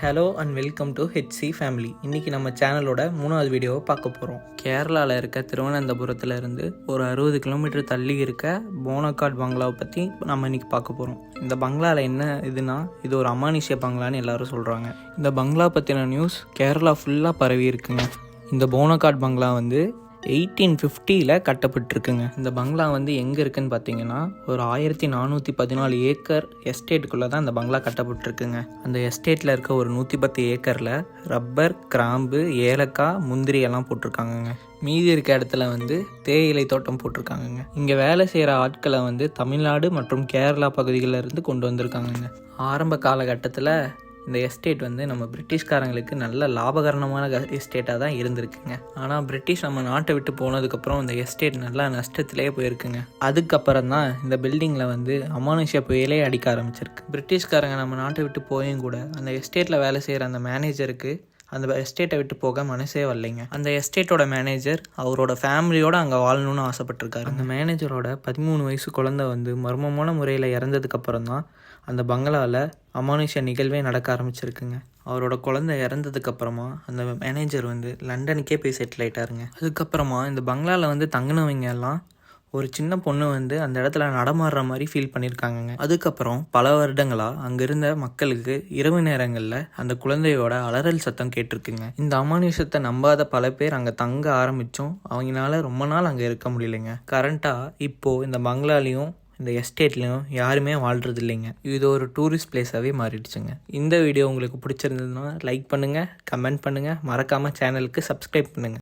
Hello and welcome to HC family இன்றைக்கி நம்ம சேனலோட மூணாவது வீடியோவை பார்க்க போகிறோம் கேரளாவில் இருக்க திருவனந்தபுரத்தில் இருந்து ஒரு அறுபது கிலோமீட்டர் தள்ளி இருக்க போனக்காட் பங்களாவை பற்றி நம்ம இன்னைக்கு பார்க்க போகிறோம் இந்த பங்களாவில் என்ன இதுனா இது ஒரு அமானுஷ்ய பங்களான்னு எல்லாரும் சொல்கிறாங்க இந்த பங்களா பற்றின நியூஸ் கேரளா ஃபுல்லாக பரவி இருக்குங்க. இந்த போனக்காட் பங்களா வந்து எயிட்டீன் ஃபிஃப்டியில் கட்டப்பட்டிருக்குங்க. இந்த பங்களா வந்து எங்கே இருக்குன்னு பார்த்தீங்கன்னா ஒரு ஆயிரத்தி நானூற்றி பதினாலு ஏக்கர் எஸ்டேட்டுக்குள்ளே தான் இந்த பங்களா கட்டப்பட்டிருக்குங்க. அந்த எஸ்டேட்டில் இருக்க ஒரு நூற்றி பத்து ஏக்கரில் ரப்பர் கிராம்பு ஏலக்காய் முந்திரி எல்லாம் போட்டிருக்காங்கங்க. மீதி இருக்க இடத்துல வந்து தேயிலை தோட்டம் போட்டிருக்காங்கங்க. இங்கே வேலை செய்கிற ஆட்களை வந்து தமிழ்நாடு மற்றும் கேரளா பகுதிகளில் இருந்து கொண்டு வந்திருக்காங்கங்க. ஆரம்ப காலகட்டத்தில் இந்த எஸ்டேட் வந்து நம்ம பிரிட்டிஷ்காரங்களுக்கு நல்ல லாபகரணமான எஸ்டேட்டாக தான் இருந்திருக்குங்க. ஆனால் பிரிட்டிஷ் நம்ம நாட்டை விட்டு போனதுக்கப்புறம் இந்த எஸ்டேட் நல்லா நஷ்டத்திலே போயிருக்குங்க. அதுக்கப்புறம் தான் இந்த பில்டிங்கில் வந்து அமானுஷ்ய புயலே அடிக்க ஆரம்பிச்சிருக்கு. பிரிட்டிஷ்காரங்க நம்ம நாட்டை விட்டு போயும் கூட அந்த எஸ்டேட்டில் வேலை செய்கிற அந்த மேனேஜருக்கு அந்த எஸ்டேட்டை விட்டு போக மனசே வரலைங்க. அந்த எஸ்டேட்டோட மேனேஜர் அவரோட ஃபேமிலியோட அங்கே வாழணும்னு ஆசைப்பட்டிருக்காரு. அந்த மேனேஜரோட பதிமூணு வயசு குழந்தை வந்து மர்மமான முறையில் இறந்ததுக்கப்புறம் தான் அந்த பங்களாவில் அமானுஷ நிகழ்வே நடக்க ஆரம்பிச்சிருக்குங்க. அவரோட குழந்தை இறந்ததுக்கப்புறமா அந்த மேனேஜர் வந்து லண்டனுக்கே போய் செட்டில் ஆயிட்டாருங்க. அதுக்கப்புறமா இந்த பங்களாவில் வந்து தங்கினவங்க எல்லாம் ஒரு சின்ன பொண்ணு வந்து அந்த இடத்துல நடமாடுற மாதிரி ஃபீல் பண்ணியிருக்காங்கங்க அதுக்கப்புறம் பல வருடங்களாக அங்கே இருந்த மக்களுக்கு இரவு நேரங்களில் அந்த குழந்தையோட அலறல் சத்தம் கேட்டிருக்குங்க. இந்த அமானுஷத்தை நம்பாத பல பேர் அங்கே தங்க ஆரம்பித்தோம் அவங்களால ரொம்ப நாள் அங்கே இருக்க முடியலைங்க. கரண்ட்டாக இப்போது இந்த பங்களாலையும் இந்த எஸ்டேட்லையும் யாருமே வாழ்றது இல்லைங்க இது ஒரு டூரிஸ்ட் பிளேஸாகவே மாறிடுச்சுங்க. இந்த வீடியோ உங்களுக்கு பிடிச்சிருந்ததுன்னா லைக் பண்ணுங்கள் கமெண்ட் பண்ணுங்கள் மறக்காமல் சேனலுக்கு சப்ஸ்கிரைப் பண்ணுங்கள்